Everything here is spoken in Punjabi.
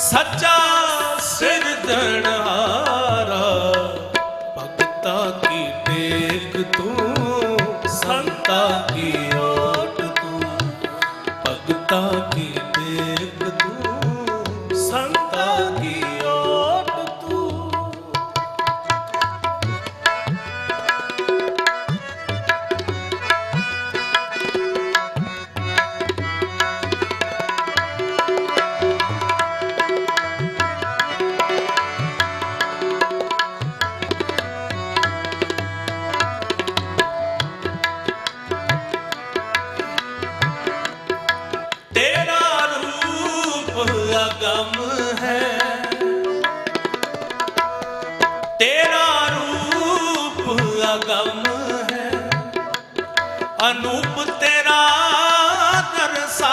ਸੱਚਾ ਸਿਰ ਸਿਰਜਣਹਾਰਾ ਭਗਤਾ ਕੀ ਟੇਕ ਤੂੰ, ਸੰਤਾ ਕੀ ਓਟ ਤੂੰ, ਭਗਤਾ ਕੀ ਟੇਕ ਤੂੰ, ਸੰਤਾ ਕੀ ਦਾ ਕੰਮ ਹੈ। ਤੇਰਾ ਰੂਪ ਦਾ ਕੰਮ ਹੈ। ਅਨੂਪ ਤੇਰਾ ਦਰਸਾ